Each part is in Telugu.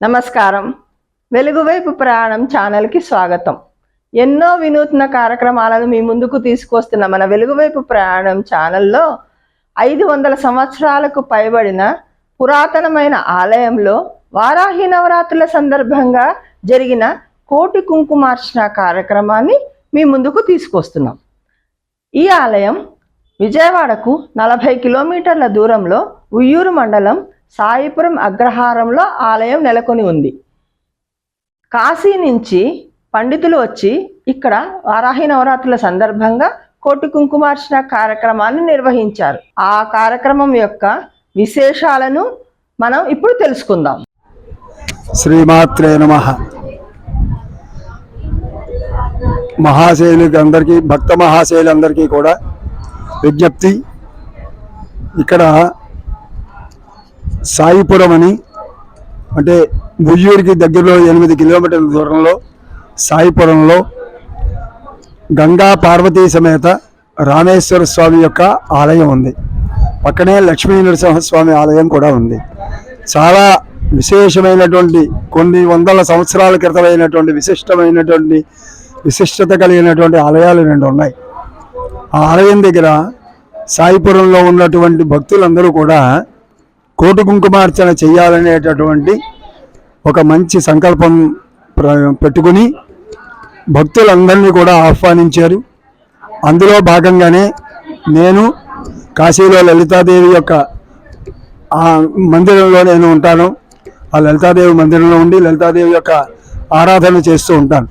నమస్కారం. వెలుగువైపు ప్రయాణం ఛానల్కి స్వాగతం. ఎన్నో వినూత్న కార్యక్రమాలను మీ ముందుకు తీసుకొస్తున్న మన వెలుగువైపు ప్రయాణం ఛానల్లో ఐదు వందల సంవత్సరాలకు పైబడిన పురాతనమైన ఆలయంలో వారాహి నవరాత్రుల సందర్భంగా జరిగిన కోటి కుంకుమార్చన కార్యక్రమాన్ని మీ ముందుకు తీసుకొస్తున్నాం. ఈ ఆలయం విజయవాడకు నలభై కిలోమీటర్ల దూరంలో ఉయ్యూరు మండలం సాయిపురం అగ్రహారంలో ఆలయం నెలకొని ఉంది. కాశీ నుంచి పండితులు వచ్చి ఇక్కడ వారాహి నవరాత్రుల సందర్భంగా కోటి కుంకుమార్చన కార్యక్రమాన్ని నిర్వహించారు. ఆ కార్యక్రమం యొక్క విశేషాలను మనం ఇప్పుడు తెలుసుకుందాం. శ్రీమాత్రే నమ. మహాశైలికి అందరికీ భక్త మహాశైలందరికీ కూడా విజ్ఞప్తి. ఇక్కడ సాయిపురం అని అంటే బుయ్యూరికి దగ్గరలో ఎనిమిది కిలోమీటర్ల దూరంలో సాయిపురంలో గంగా పార్వతీ సమేత రామేశ్వర స్వామి యొక్క ఆలయం ఉంది. పక్కనే లక్ష్మీ నరసింహస్వామి ఆలయం కూడా ఉంది. చాలా విశేషమైనటువంటి కొన్ని వందల సంవత్సరాల క్రితమైనటువంటి విశిష్టమైనటువంటి విశిష్టత కలిగినటువంటి ఆలయాలు రెండు ఉన్నాయి. ఆ ఆలయం దగ్గర సాయిపురంలో ఉన్నటువంటి భక్తులందరూ కూడా కోటి కుంకుమార్చన చేయాలనేటటువంటి ఒక మంచి సంకల్పం ప్ర- పెట్టుకుని భక్తులందరినీ కూడా ఆహ్వానించారు. అందులో భాగంగానే నేను కాశీలో లలితాదేవి యొక్క ఆ మందిరంలో నేను ఉంటాను. ఆ లలితాదేవి మందిరంలో ఉండి లలితాదేవి యొక్క ఆరాధన చేస్తూ ఉంటాను.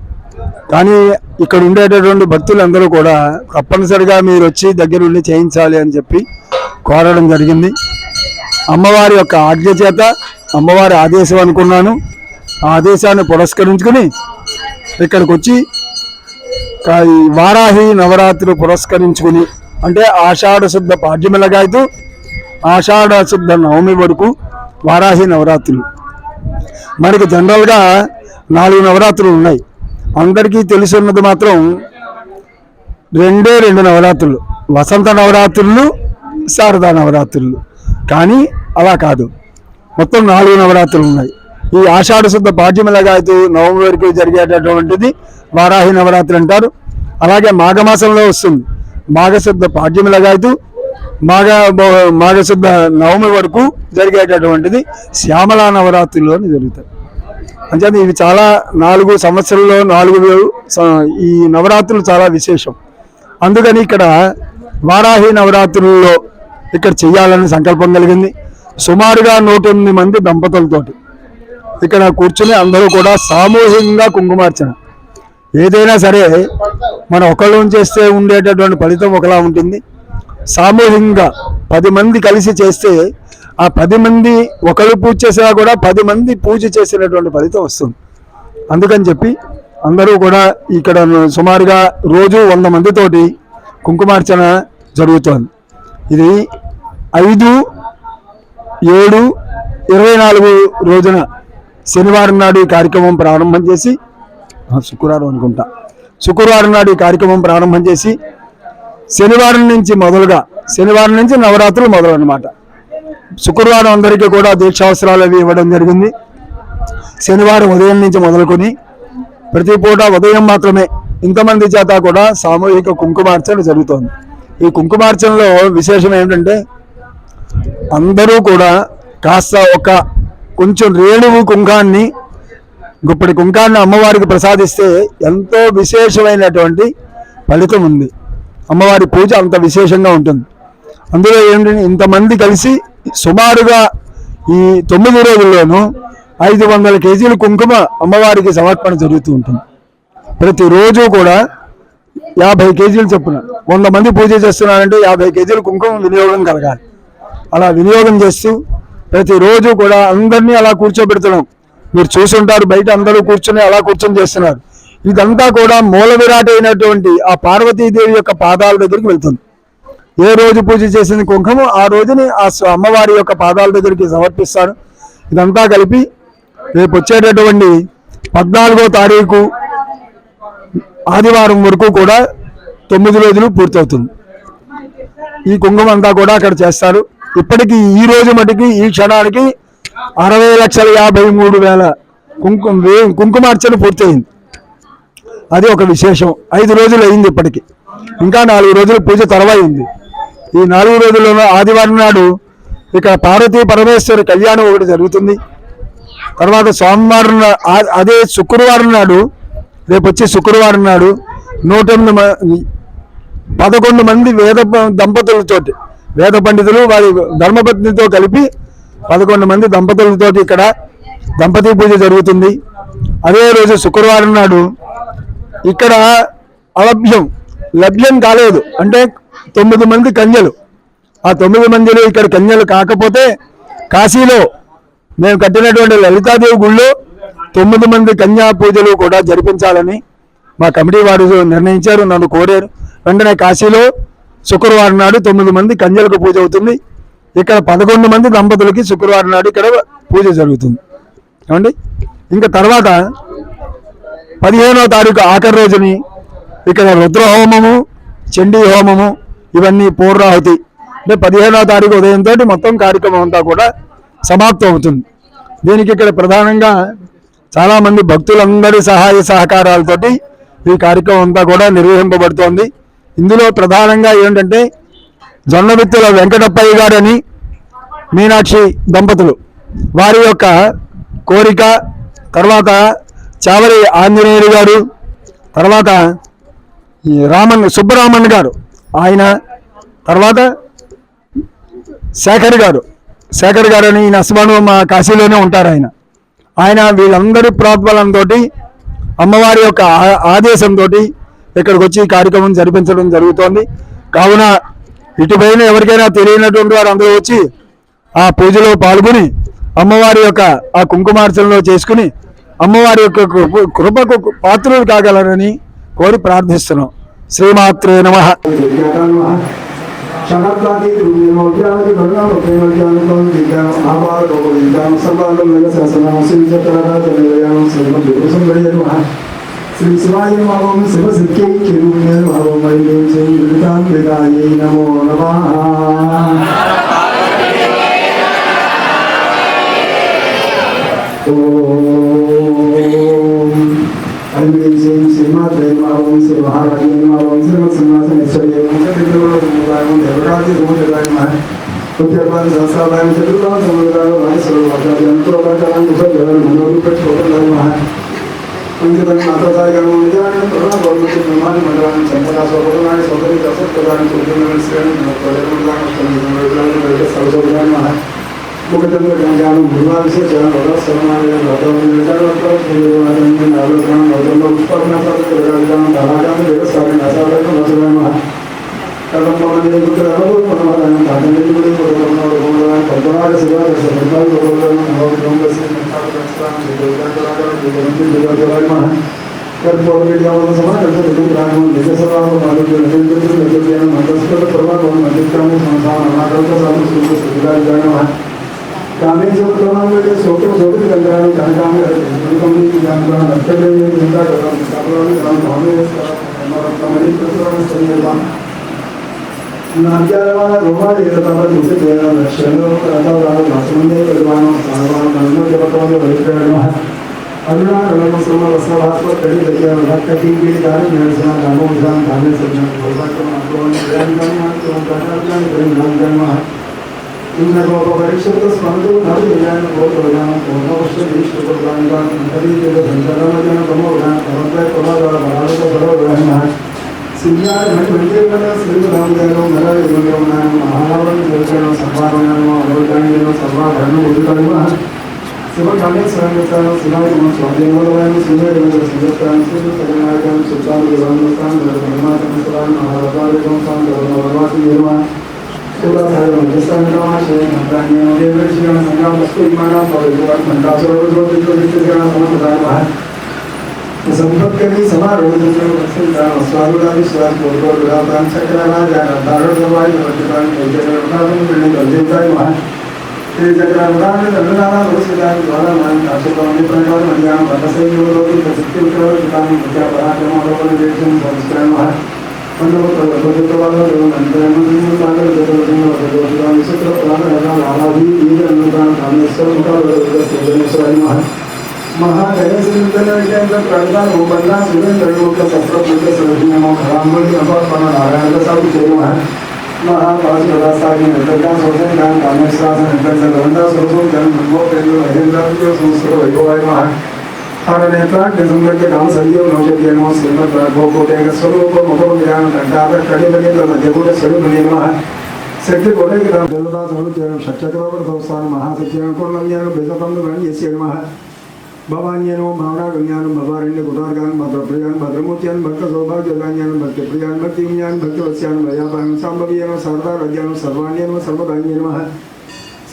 కానీ ఇక్కడ ఉండేటటువంటి భక్తులందరూ కూడా తప్పనిసరిగా మీరు వచ్చి దగ్గరుండి చేయించాలి అని చెప్పి కోరడం జరిగింది. అమ్మవారి యొక్క ఆజ్ఞ చేత అమ్మవారి ఆదేశం అనుకున్నాను. ఆ ఆదేశాన్ని పురస్కరించుకుని ఇక్కడికి వచ్చి వారాహి నవరాత్రులు పురస్కరించుకుని అంటే ఆషాఢ శుద్ధ పాడ్యమిలగాయతూ ఆషాఢ శుద్ధ నవమి వరకు వారాహి నవరాత్రులు. మనకి జనరల్గా నాలుగు నవరాత్రులు ఉన్నాయి. అందరికీ తెలుసున్నది మాత్రం రెండే రెండు నవరాత్రులు. వసంత నవరాత్రులు శారదా నవరాత్రులు. కానీ అలా కాదు. మొత్తం నాలుగు నవరాత్రులు ఉన్నాయి. ఈ ఆషాఢ శుద్ధ పాడ్యమిలగాయతూ నవమి వరకు జరిగేటటువంటిది వారాహి నవరాత్రి అంటారు. అలాగే మాఘమాసంలో వస్తుంది. మాఘశుద్ధ పాడ్యమిలగాయతూ మాఘ మాఘశుద్ధ నవమి వరకు జరిగేటటువంటిది శ్యామలా నవరాత్రిలోని జరుగుతాయి. అంటే ఇవి చాలా నాలుగు సంవత్సరంలో నాలుగు ఈ నవరాత్రులు చాలా విశేషం. అందుకని ఇక్కడ వారాహి నవరాత్రుల్లో ఇక్కడ చేయాలని సంకల్పం కలిగింది. సుమారుగా నూట ఎనిమిది మంది దంపతులతోటి ఇక్కడ కూర్చుని అందరూ కూడా సామూహికంగా కుంకుమార్చన. ఏదైనా సరే మనం ఒకళ్ళు చేస్తే ఉండేటటువంటి ఫలితం ఒకలా ఉంటుంది. సామూహికంగా పది మంది కలిసి చేస్తే ఆ పది మంది ఒకళ్ళు పూజ చేసినా కూడా పది మంది పూజ చేసినటువంటి ఫలితం వస్తుంది. అందుకని చెప్పి అందరూ కూడా ఇక్కడ సుమారుగా రోజు వంద మందితోటి కుంకుమార్చన జరుగుతోంది. ఇది ఐదు ఏడు ఇరవై నాలుగు రోజున శనివారం నాడు ఈ కార్యక్రమం ప్రారంభం చేసి శుక్రవారం అనుకుంటా. శుక్రవారం నాడు ఈ కార్యక్రమం ప్రారంభం చేసి శనివారం నుంచి మొదలుగా శనివారం నుంచి నవరాత్రులు మొదలు అనమాట శుక్రవారం అందరికీ కూడా దీక్షావసరాలు అవి ఇవ్వడం జరిగింది. శనివారం ఉదయం నుంచి మొదలుకొని ప్రతి పూట ఉదయం మాత్రమే ఇంతమంది చేత కూడా సామూహిక కుంకుమార్చన జరుగుతోంది. ఈ కుంకుమార్చనలో విశేషం ఏంటంటే అందరూ కూడా కాస్త ఒక కొంచెం రేణువు కుంకాన్ని గుప్పటి కుంకాన్ని అమ్మవారికి ప్రసాదిస్తే ఎంతో విశేషమైనటువంటి ఫలితం ఉంది. అమ్మవారి పూజ అంత విశేషంగా ఉంటుంది. అందులో ఏంటంటే ఇంతమంది కలిసి సుమారుగా ఈ తొమ్మిది రోజుల్లోనూ ఐదు వందల కేజీల కుంకుమ అమ్మవారికి సమర్పణ జరుగుతూ ఉంటుంది. ప్రతిరోజు కూడా యాభై కేజీలు చొప్పున. వంద మంది పూజ చేస్తున్నారంటే యాభై కేజీలు కుంకుమ వినియోగం కలగాలి. అలా వినియోగం చేస్తూ ప్రతిరోజు కూడా అందరినీ అలా కూర్చోబెడుతున్నాం. మీరు చూసుంటారు బయట అందరూ కూర్చొని అలా కూర్చొని చేస్తున్నారు. ఇదంతా కూడా మూల విరాట్ అయినటువంటి ఆ పార్వతీదేవి యొక్క పాదాల దగ్గరికి వెళ్తుంది. ఏ రోజు పూజ చేసిన కుంకుమ ఆ రోజుని ఆ అమ్మవారి యొక్క పాదాల దగ్గరికి సమర్పిస్తారు ఇదంతా కలిపి రేపు వచ్చేటటువంటి పద్నాలుగో తారీఖు ఆదివారం వరకు కూడా తొమ్మిది రోజులు పూర్తవుతుంది. ఈ కుంకుమ అంతా కూడా అక్కడ చేస్తారు. ఇప్పటికీ ఈ రోజు మటుకి ఈ క్షణానికి అరవై లక్షల యాభై మూడు వేల కుంకుమ వే- కుంకుమార్చన పూర్తయింది. అది ఒక విశేషం. ఐదు రోజులు అయింది ఇప్పటికి. ఇంకా నాలుగు రోజులు పూజ తర్వాయింది. ఈ నాలుగు రోజుల్లో ఆదివారం నాడు ఇక్కడ పార్వతీ పరమేశ్వరి కళ్యాణం ఒకటి జరుగుతుంది. తర్వాత సోమవారం నా- అదే శుక్రవారం నాడు రేపు వచ్చి శుక్రవారం నాడు నూట ఎనిమిది పదకొండు మంది వేద దంపతులతోటి వేద పండితులు వారి ధర్మపత్నితో కలిపి పదకొండు మంది దంపతులతోటి ఇక్కడ దంపతి పూజ జరుగుతుంది. అదే రోజు శుక్రవారం నాడు ఇక్కడ అలభ్యం లభ్యం కాలేదు. అంటే తొమ్మిది మంది కన్యలు. ఆ తొమ్మిది మందిలో ఇక్కడ కన్యలు కాకపోతే కాశీలో మేము కట్టినటువంటి లలితాదేవి గుళ్ళో తొమ్మిది మంది కన్యా పూజలు కూడా జరిపించాలని మా కమిటీ వారు నిర్ణయించారు నన్ను కోరారు. వెంటనే కాశీలో శుక్రవారం నాడు తొమ్మిది మంది కన్యలకు పూజ అవుతుంది. ఇక్కడ పదకొండు మంది దంపతులకి శుక్రవారం నాడు ఇక్కడ పూజ జరుగుతుంది. ఏమండి? ఇంకా తర్వాత పదిహేనవ తారీఖు ఆఖరి రోజుని ఇక్కడ రుద్ర హోమము చండీ హోమము ఇవన్నీ పూర్ణాహుతి. అంటే పదిహేనవ తారీఖు ఉదయంతో మొత్తం కార్యక్రమం అంతా కూడా సమాప్తం అవుతుంది దీనికి ఇక్కడ ప్రధానంగా చాలామంది భక్తులందరి సహాయ సహకారాలతోటి ఈ కార్యక్రమం అంతా కూడా నిర్వహింపబడుతోంది. ఇందులో ప్రధానంగా ఏంటంటే జొన్న విత్తుల వెంకటప్పయ్య గారని మీనాక్షి దంపతులు. వారి యొక్క కోరిక తర్వాత చావరి ఆంజనేయుడు గారు తర్వాత ఈ రామన్ సుబ్బరామన్ గారు ఆయన తర్వాత శేఖర్ గారు. శేఖర్ గారు అని ఈయన అస్మాను మా కాశీలోనే ఉంటారు ఆయన. ఆయన వీళ్ళందరి ప్రోత్బలంతో అమ్మవారి యొక్క ఆదేశంతో ఇక్కడికి వచ్చి కార్యక్రమం జరిపించడం జరుగుతోంది. కావున ఇటుపైన ఎవరికైనా తెలియనటువంటి వారు అందరూ వచ్చి ఆ పూజలో పాల్గొని అమ్మవారి యొక్క ఆ కుంకుమార్చనలో చేసుకుని అమ్మవారి యొక్క కృపకు పాత్రలు కాగలరని కోరి ప్రార్థిస్తున్నాం. శ్రీమాత్రే నమ. శ్రీ శివాయ నమో శివ సిద్ధై చిరుణ్య నమో వైద్యం శ్రీ మృతాంబికాయ నమో నమః ఓం ఐం శ్రీం శ్రీమాత్రే నమః ఓం శ్రీ మహారాజే నమః ఓం శ్రీమత్ సింహాసనేశ్వరి ఓం శ్రీదేవరాజం దేవరాజే నమః ఉద్యోగాన్ని సహస్రాలయం చతుర్భాగ సముద్రాలు మహేశ్వరుడు వాచార్యంతో వాచారం కుశలం మనోరూపేట్ నమః పంచదని మాతాసాగరం నిజాన్ని ప్రధాన గవర్నమెంట్ నిర్మాణం మండలాన్ని చంపగా సోపదాన్ని సోదరి దశప్రదాన్ని కుటుంబాన్ని శ్రేణి ప్రజలను సౌసౌదాన్ని ముఖచంద్ర గంగాను గురువా విశేషణ వద సరమాయ వదవం నిజాలతో శ్రీవాదన్ని ఆలోచన వదంలో ఉత్పన్న ప్రజలను ధనాగాన్ని వ్యవసాయ నసాలను వసలమ కదంబమని పుత్రహో పరమాదానం తాతండి గుడి పురమనోడు గుణవాన్ கடம்பவர்களின் புத்திரர்கள் பரமராஜன் தமிழில் பரமராஜ் பரமராஜ் பரமராஜ சிவாதச பரமராஜ் பரமராஜ் கற்பவர்கள் சமா கற்பது கிராமம் நிஜசராக மாதவியான மந்தஸ்கர பிரபாகம் மந்திக்காம சமசான அநாகல்ப சாமி சுத்த சுதாரிதான कामें जो प्रणाम करके सोचो सोचो कल्याण धन काम करते कमी ज्ञान का नष्ट करने चिंता करना प्रणाम प्रणाम हमें हमारा कमरी प्रणाम सही है അത്യാരമായ ബഹുമാനീകരണ മുഖ്യ ചെയ്യണം ലക്ഷ്യങ്ങളാണ് ഭക്ഷണത്തെ വരുമാനം സാധനം നന്മപ്പെട്ടവന് വഹിക്കണമാണ് അതിനാൽ വെള്ളമസുള്ള വസ്ത്രഭാഷ കടി ധരിക്കാനുള്ള കട്ടിയിൽ കാര്യം മേടിച്ചാൽ കർമ്മവിധാനം തന്നെ ചെയ്യുന്നത് ഇന്നോപ്പ പരിശുദ്ധ സ്മൃതി നടത്തിയാണ് ബോധപ്രധാനം പൂർണ്ണവർഷ സഞ്ചാരജന പ്രമുഖ പ്രവർത്തക പ്രഭാകര ഭാരത സർവഗ്രഹമാണ് ప్రధానంగా అంతరీయ సంచలన ప్రమోదాన పరపై ప్రమాదాల బలాలతో పరవ సింగార మందిరమైన శ్రీరామదేవం నరవింద్రం మహారావణ నిరసన సర్వారణం అవగాహన సర్వాభరణ ఉదితమ శివకాళే స్వయంగా శివాయ స్వాధీనమైన శ్రీదేవి సంగతాన్ని శ్రీ సగనాయకం సుల్తాన్ వివాహం నిర్మాతం సురాన్ ಸಂಪತ್ಕರ್ಮಿ ಸಮಾರೋಹಿತ ಸ್ವಾಮಿಗಾಗಿ ಸ್ವಾಮಿ ಕೋಲ್ಕೋಡು ರಾಮಾನ್ ಚಕ್ರರಾಜಾನ ಧಾರವಾಡ ಬಂದಿದ್ದಾಯಿ ಮಹಾನ್ ಶ್ರೀ ಚಕ್ರರಾಜ ನನ್ನದಾನ ಭವಿಷ್ಯದಾಗಿ ದ್ವಾರ ಮಾನ್ ಕಾಶುಪಾವನಿ ಪ್ರಕಾರ ಮಧ್ಯಾಹ್ನ ಬನಸಂಯೋಗಿ ಪ್ರಸಿದ್ಧಿ ಉತ್ತರವ ಪಿತಾಮಿ ಮುಖ್ಯ ಪರಾಕ್ರಮ ಅವಲೋಕನ ದೇಶಂ ಸಂಸ್ಕರಣ ಮಹಾನ್ ಮಹಾನ್ महागणेशकीर्तनाच्या कडदार गोबंदा सूर्य त्रैलोक्य शस्त्रपूज्य सर्वज्ञ घडामोडी अपारपण नारायणचा विजय महापासदासागी नंदरदास होते ज्ञान कामेश्वरास नंदरचा गवंदास होतो जन मंगो पेलो महेंद्रांत्य संस्कृत वैभवाय महा हरणेत्राग निसंगत्य काम संजीव नौजत्य नमो श्रीमद प्रभो कोटेक स्वरूप मुखो विधान कंटावर कड़िबले तमध्यगुण स्वरूप निर्मः ಶಕ್ತಿ ಕೊಡಗಿದ ಬೆಲ್ಲದಾದ ಶಕ್ತಕ್ರವರ ಸಂಸ್ಥಾನ ಮಹಾಸತ್ಯ ಅನುಕೂಲ ಬೆಲ್ಲದಂದು ನನಗೆ ಸೇರ್ಮಹ भवान्यनो भावना गम्यानु भवारण्य गुदारगान भद्रप्रियान भद्रमोत्यान भक्त सौभाग्यगान्यान भक्तप्रियान भक्तिम्यान भक्तवस्यान भयापायन सांभवियनो सरदारज्ञानो सर्वदान्यनो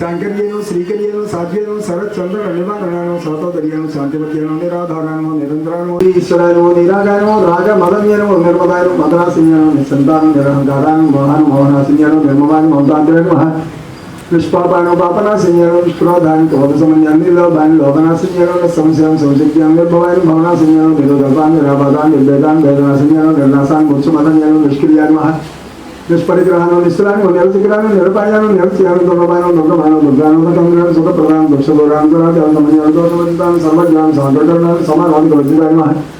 सांकर्यनो श्रीकर्यनो साध्व्यनो सरच्चंद्र अनिवारणानो, सातोदर्यनो निराधारानो निरंतरानो ईश्वरानो निरागानो राग मदन्यनो निर्मदानो मदनासिन्यनो निसंतान निरहंकारानो महान, मोहनासिन्यनो निर्मवान महा మహ నిష్పాపాను పాపనాసిన్యను నిష్ప్రోధాన్ని క్రోధసమన్యాన్ని నిర్లోభాన్ని లోభనాసిన్యను సంశయం సంశక్త్యాన్ని నిర్భవాన్ని భవనాసిన్యను నిరోధపాన్ని నిరాబాధాన్ని నిర్భేదాన్ని వేదనాసిన్యను నిర్నాశాన్ని ముత్సుమదన్యను నిష్క్రియాన్ని మహా నిష్పరిగ్రహాన్ని నిశ్చలాన్ని నిరసిగ్రహాన్ని నిరపాయాన్ని నిరస్యాన్ని దుర్గమానం దుర్గమానం దుర్గానం తండ్రిని సుఖ ప్రధానం దుఃఖపురాణం సమయాన్ని దోషవంతాన్ని సర్వజ్ఞానం సమగ్రకరణాన్ని సమానాన్ని వర్జితాన్ని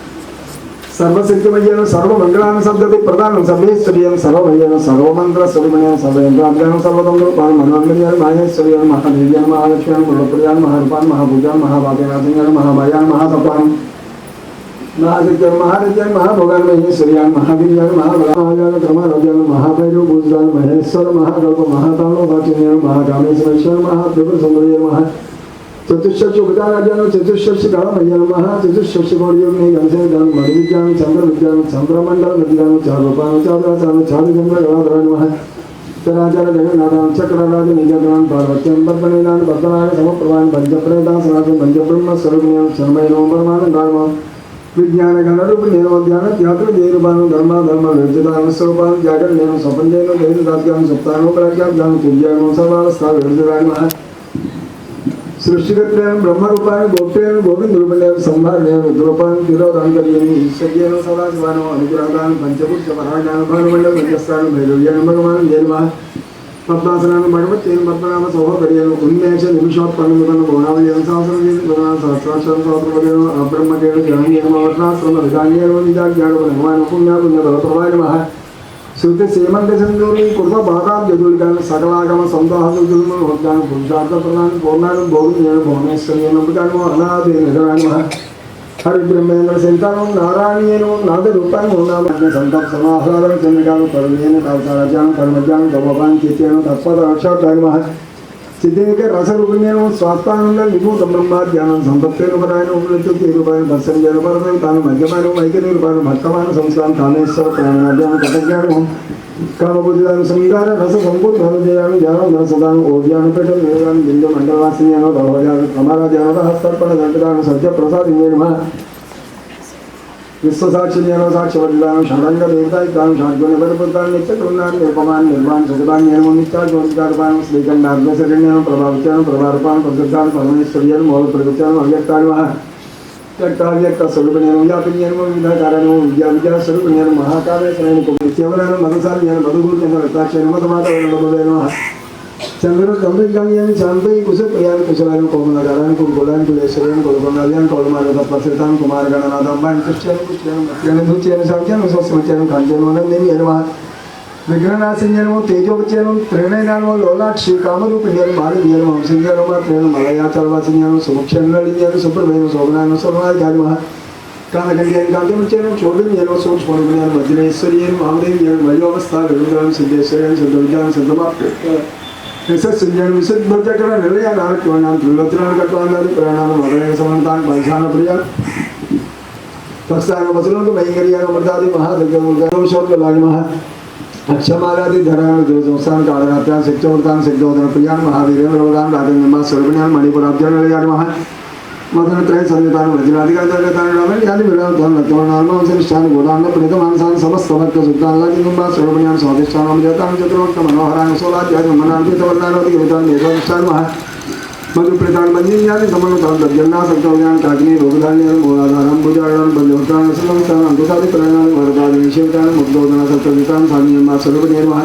సర్వశక్తిమయ్యను సర్వమంగళాన్ని శబ్దతి ప్రధానం సర్వేశ్వర్యం సర్వమయ్యను సర్వమంగళ స్వరూపిణ్యం సర్వేంద్రాభ్యానం సర్వతంత్రం పాలు మనోన్మన్యాన్ని మహేశ్వర్యాన్ని మహాదేవ్యాన్ని మహాలక్ష్యాన్ని ముళ్ళప్రియాన్ని మహారూపాన్ని మహాభూజాన్ని మహాభాగ్యనాథన్యాన్ని మహాభయాన్ని మహాసత్వాన్ని మహాదిత్యాన్ని మహాదిత్యాన్ని మహాభోగాన్ని మహేశ్వర్యాన్ని మహావీర్యాన్ని మహాబలాన్ని మహాభైరవ పూజాన్ని మహేశ్వర మహాగల్ప మహాతాళ వాచ్యాన్ని మహాకామేశ్వరేశ్వర మహాత్రిపుర సుందరయ్య మహా चतुष्शब्द उपदानाज्ञान चतुष्शब्द गणमय्यम चतुष्शब्द गौरयोग नहीं गणसे चंद्र विज्ञान चंद्रमंडल विज्ञान चारूपान चादराचान चादुचंद्र गणाधरण चराचर जगन्नाथान चक्रराज निजगणान पंचब्रह्म शर्मय विज्ञान गण रूप त्यात्र धर्म धर्म विरजितान स्वरूपान जागरण नेनो स्वपन जैनो सुप्तानो ज्ञान సృష్టికర్తలను బ్రహ్మరూపాన్ని గోప్యాన్ని గోవిందుడు సంహారణను రుద్రూపాన్ని తిరోధాంతర్యాన్ని ఈశ్వర్యాను సదాశివాను అనుగ్రహాన్ని పంచభూత పరాజ్ఞాన పంచస్థాను భైరవ్యాను భగవాన్ జన్మ పద్మాసనాన్ని భగవత్యేను పద్మనామ సౌభర్యాను ఉన్మేష నిమిషోత్పన్న గుణావళియం సహస్రం చేసి గుణా సహస్రాక్షరం సహస్రపర్యాను అబ్రహ్మకేణ జనన్యేన వర్ణాశ్రమ విధాన్యేన నిజాజ్ఞాన భగవాన్ పుణ్య పుణ్య భగవాన్ మహా శృతి సీమంత చంద్రుని కృత బాధాబ్జులు కానీ సకలాగమ సందాహులను వద్దాను పురుషార్థ ప్రధాని పూర్ణాను భోగి నేను భువనేశ్వరి నమ్మకాను అనాది నిజరాని హరి బ్రహ్మేంద్ర సంతానం నారాయణీయను నాద రూపాన్ని ఉన్నాము సంతాప సమాహ్లాదం చంద్రికాను పరమేన కవతారాజ్యానం పరమజ్ఞానం గోపాన్ కీర్తియను తత్పద అక్షార్థాని సిద్ధిక రసరూపిణ్యను స్వాస్థానంలో విభూత బ్రహ్మాధ్యానం సంపత్తి రూపాయన ఉపలబ్ధి రూపాయలు దర్శన జనపరతం తాను మధ్యమానం ఐక్య రూపాయన భక్తమాన సంస్థానం కామేశ్వర ప్రాణాధ్యానం కథజ్ఞానం కామబుద్ధిదాను సంగార రస సంపూర్ణ ధనజయాను జ్ఞానం ధనసదానం ఓవ్యాను పెట్ట వేదాను బిందు మండలవాసిన్యాను రహోజాను ప్రమారాధ్యాన హస్తర్పణ దండదాను సత్య ప్రసాదిన్యేమ విశ్వసాక్షిన్యాను సాక్షివర్జాను షడంగ దేవతాయితాను షాడ్గుణ పరిపుత్రాన్ని నిత్యకృణాన్ని నిరుపమాన్ని నిర్మాణ సుఖదాన్యేమో నిత్యాజ్యోతికారపాను శ్రీకండాగ్రశరణ్యాను ప్రభావిత్యాను ప్రభారపాను ప్రసిద్ధాను పరమేశ్వర్యాను మూల ప్రవృత్యాను అవ్యక్తాను మహా వ్యక్తావ్యక్త స్వరూపిణ్యాను వ్యాపిన్యాను వివిధ కారణము విద్యా విద్యా స్వరూపిణ్యాను మహాకాళేశ్వరాన్ని నిత్యవరాను మధుసారియాను మధుగురు చంద్ర రక్తాక్షరి మధుమాత చంద్రుడు గంభీర్గాన్ని శాంతి కుశప్రియాన్ని కుశలాన్ని కోమలగారాన్ని కుడుకోలాన్ని కులేశ్వరాన్ని కొడుకొండాలని కొడుమారు తప్పసితాన్ని కుమార గణనాథంబాన్ని కృష్ణాన్ని కృష్ణాన్ని మత్స్యాన్ని ధుత్యాన్ని సాంఖ్యాన్ని స్వస్మత్యాన్ని కాంచాను అనందేవి ఎనమ విఘ్ననాశిన్యను తేజోపత్యను త్రినయనాను లోలాక్షి కామరూపిణ్యను మారుణ్యను వంశిన్యను మాత్రేను మలయాచలవాసిన్యను సుముఖ్యను సుప్రభేను శోభనాను సోమనాధికారి మహా కాలకండియను కాంతిముచ్యను చోడున్యను సూక్ష్మరూపిణ్యను వజ్రేశ్వర్యను మామదేవ్యను మయోవస్థ విరుద్రం సిద్ధేశ్వర్యను సిద్ధ విద్యాన్ని సిద్ధమా విశస్సుంజను విశుద్ధచక్ర నిలయ నారక్యవనాన్ని త్రిలోచనాన్ని కట్టాలని ప్రాణాలు మదయ సమంతాన్ని పరిశాన ప్రియాలు తత్స్థాన వసులకు భయంకర్యాను మృతాది మహాదగ్గములుగా మహా అక్షమాలాది ధరాలు సంస్థాన కాళరాత్యాన్ శక్తివర్తాన్ శక్తివర్తన ప్రియాన్ మహావీర్యం రోగాన్ రాజన్యమ స్వరూపిణ్యాన్ మణిపురాబ్జాన్ గారి वदनत्रय संविधान वज्राधिकार संविधान रामेण यादि विराम धन लक्ष्मण नाम अंशनिष्ठान गोदान प्रणीत मानसान समस्त समक्त सुक्तान लाज निम्बा सर्वण्याम स्वादिष्ठान जतान चतुर्वक्त मनोहरान सोलाध्याय मनान्वित वर्णानोति विधान निर्वाधिष्ठान महा मधुप्रदान मंजिल यादि समन्वतान दज्जलना सक्तव्यान काग्नि रोगदान यादि मोलाधारम भुजारण बल्योत्तान समन्वतान अंकुशादि प्रणाम भरदादि विषयतान मुग्धोदना सक्तवितान साम्यम सर्वनिर्वाह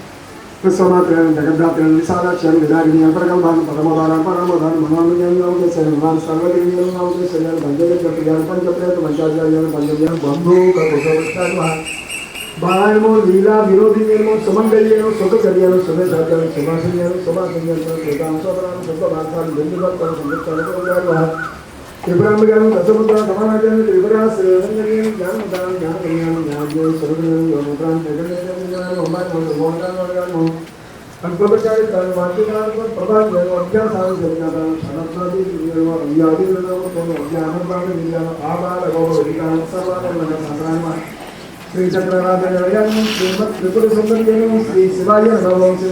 விஸ்வநாத்திரன் ஜெகதாத்திரன் விசாலாட்சியன் விதாகினியன் பிரகல்பான் பரமதாரன் பரமதான் மனோமியன் யோகேஸ்வரன் சர்வகிரியம் யோகேஸ்வரன் பஞ்சகப்பிரியான் பஞ்சபிரேத பஞ்சாச்சாரியன் பஞ்சவியன் பந்து બાળમો લીલા વિરોધી નિર્મો સુમંગલ્યનો સુખ કર્યાનો સુભે સાધ્યાનો સુભાષન્યાનો સુભાષન્યાનો સુભાષન્યાનો સુભાષન્યાનો સુભાષન્યાનો સુભાષન્યાનો સુભાષન્યાનો સુભાષન્યાનો સુભાષન્યાનો గారు దశముద్ర సమానాచార్య త్రిపురా శ్రీరంగం జ్ఞానం జ్ఞాన కళ్యాణం జ్ఞానం స్వరూపం యోగముద్రాన్ని జగన్ మోహన్ అనుకోబట్టాలి తన ప్రభావం అభ్యాసాలు జరిగినారు సనత్నాది వ్యాధి అజ్ఞానం విజ్ఞానం ఆబాల గౌరవ విజ్ఞానం సర్వాల శ్రీ చక్రనాథ శ్రీమత్ త్రిపుర సుందరి శ్రీ శివాయ నవం శ్రీ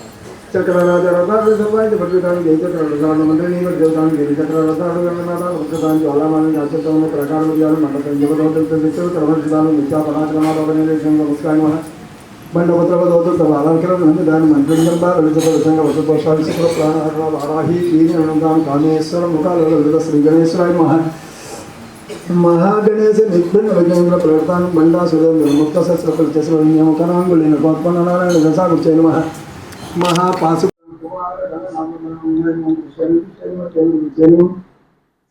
రథాలు సర్వాయి భద్రతాన్ని జయచక్ర రథాలు మంత్రిని దేవతాన్ని గిరి చక్ర రథాలు గంగనాథాలు భద్రతాన్ని జ్వాలామాలని అత్యుత్తమ ప్రకారం విజయాలు మండపం యువదోతులు క్రమశిదాలు మిథ్యా పరాక్రమాలు నమస్కారం బండపత్రవదోతులు తమ అలంకరణ నుండి దాని మంత్రి గంధ లలిత విధంగా వసతోషాలు శుక్ర ప్రాణ వారాహి దీని అనంతాం కామేశ్వర ముఖాలు వివిధ శ్రీ గణేశ్వరాయ మహా महापास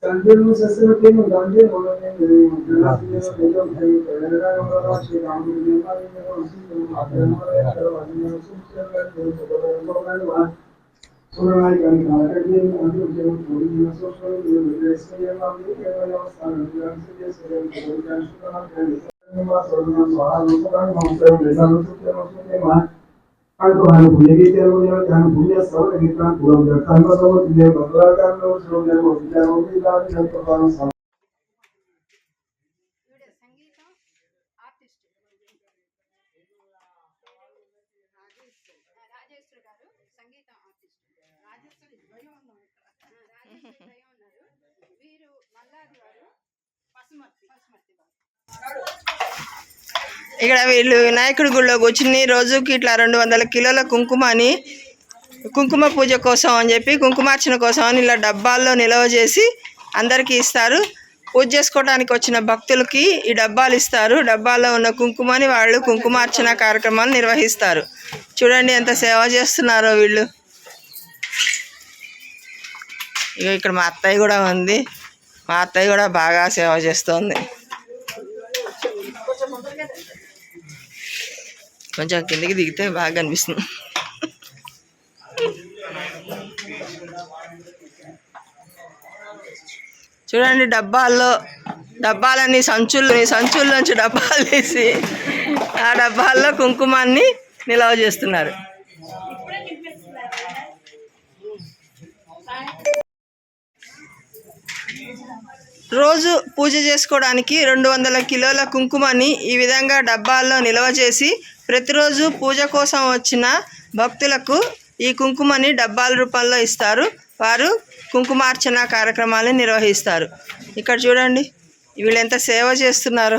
संजीवनी सस्य के गांधी मोहन ने राष्ट्रीय एवं है करेगा श्री राम ने हमारे को आग्रह किया और हमने उसके बाद सुनवाई करने का कि हम जो थोड़ी दिनों से तो ये विदेश में हम अपनी केवल अवस्था में से से कोई जान सकता है कि हम सर्वनाम बाहर लोगों का हम सर्वनाम लेना होता है उसके बाद గారు సంగీతం ఆర్టిస్ట్. రాజేశ్వరి ద్వయం ఉన్నాం ఇక్కడ. రాజేశ్వరి ద్వయం ఉన్నారు వీరు మల్లాది వారు పసుమర్తి. పసుమర్తి వారు. ఇక్కడ వీళ్ళు వినాయకుడి గుళ్ళో కూర్చుని రోజుకి ఇట్లా రెండు వందల కిలోల కుంకుమని కుంకుమ పూజ కోసం అని చెప్పి కుంకుమార్చన కోసం అని ఇలా డబ్బాల్లో నిల్వ చేసి అందరికీ ఇస్తారు. పూజ చేసుకోవడానికి వచ్చిన భక్తులకి ఈ డబ్బాలు ఇస్తారు. డబ్బాల్లో ఉన్న కుంకుమని వాళ్ళు కుంకుమార్చన కార్యక్రమాలు నిర్వహిస్తారు. చూడండి ఎంత సేవ చేస్తున్నారో వీళ్ళు. ఇక ఇక్కడ మా అత్తయ్య కూడా ఉంది. మా అత్తయ్య కూడా బాగా సేవ చేస్తోంది. కొంచెం కిందకి దిగితే బాగా కనిపిస్తుంది చూడండి డబ్బాల్లో డబ్బాలన్నీ సంచులు సంచుల్లోంచి డబ్బాలు తీసి ఆ డబ్బాల్లో కుంకుమాన్ని నిల్వ చేస్తున్నారు. రోజు పూజ చేసుకోవడానికి రెండు వందల కిలోల కుంకుమని ఈ విధంగా డబ్బాల్లో నిల్వ చేసి ప్రతిరోజు పూజ కోసం వచ్చిన భక్తులకు ఈ కుంకుమని డబ్బాల రూపంలో ఇస్తారు. వారు కుంకుమార్చన కార్యక్రమాలను నిర్వహిస్తారు. ఇక్కడ చూడండి వీళ్ళు ఎంత సేవ చేస్తున్నారో.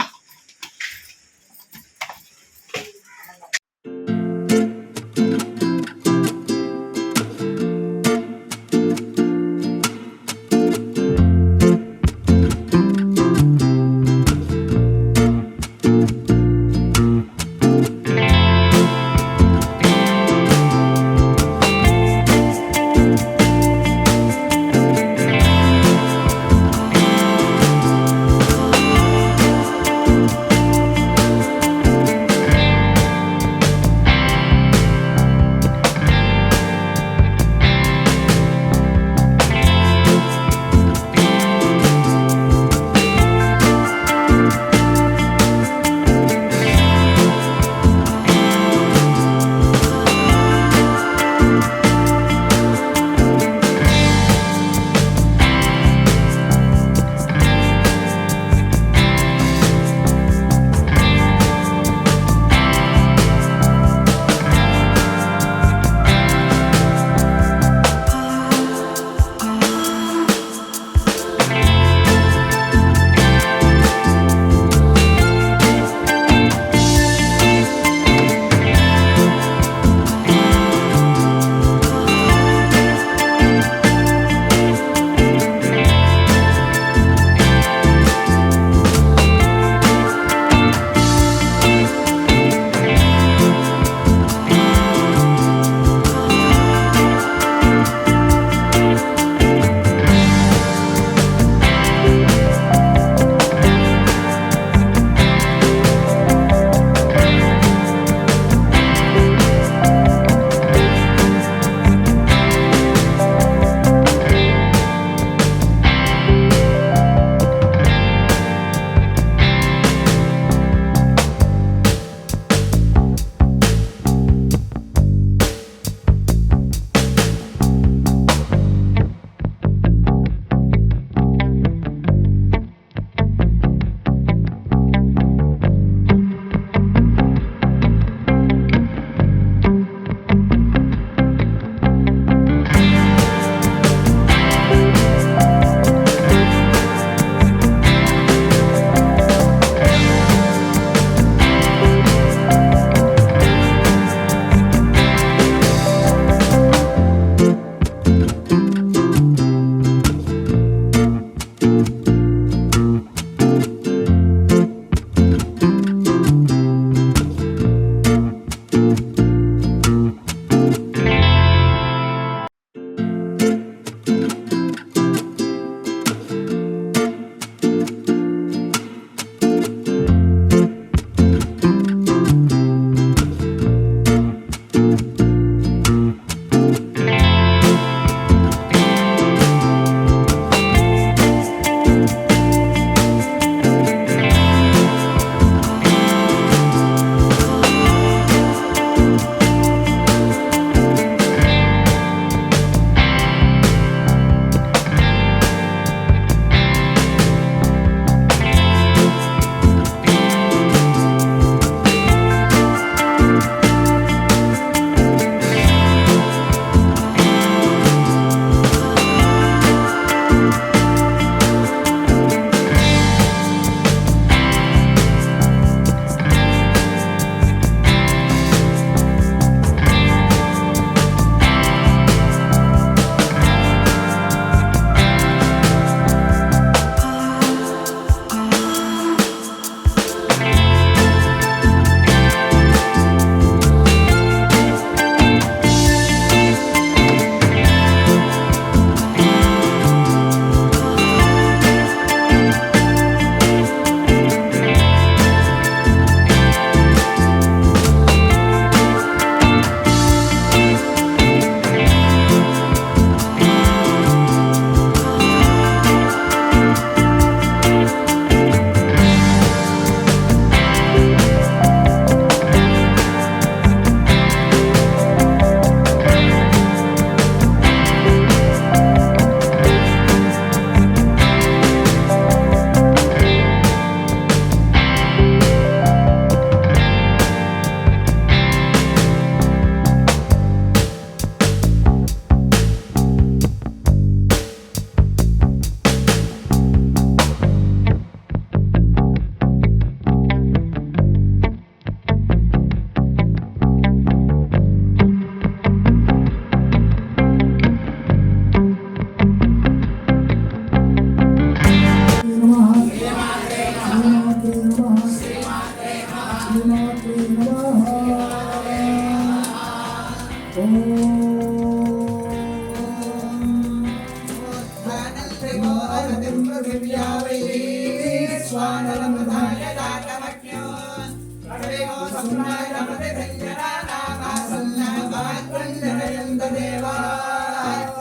देवाः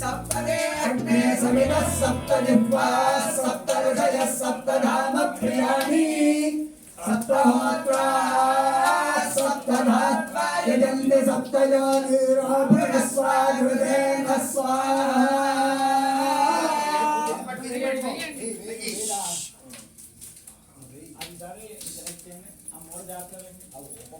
सप्तदे अग्ने समितः सप्त धाम प्रियाणि सप्त होत्राः सप्त धात्वा यजन्ति स्वाहा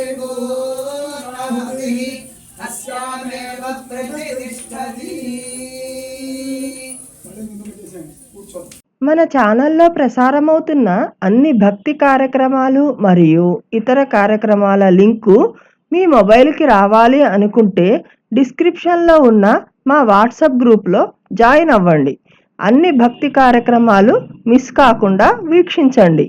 इयं वै पूर्णाहुतिः अस्यामेव प्रतिष्ठति మళ్ళీ ముందు పెట్టేసేయండి కూర్చోండి మన ఛానల్లో ప్రసారమవుతున్న అన్ని భక్తి కార్యక్రమాలు మరియు ఇతర కార్యక్రమాల లింకు మీ మొబైల్కి రావాలి అనుకుంటే డిస్క్రిప్షన్లో ఉన్న మా వాట్సాప్ గ్రూప్లో జాయిన్ అవ్వండి అన్ని భక్తి కార్యక్రమాలు మిస్ కాకుండా వీక్షించండి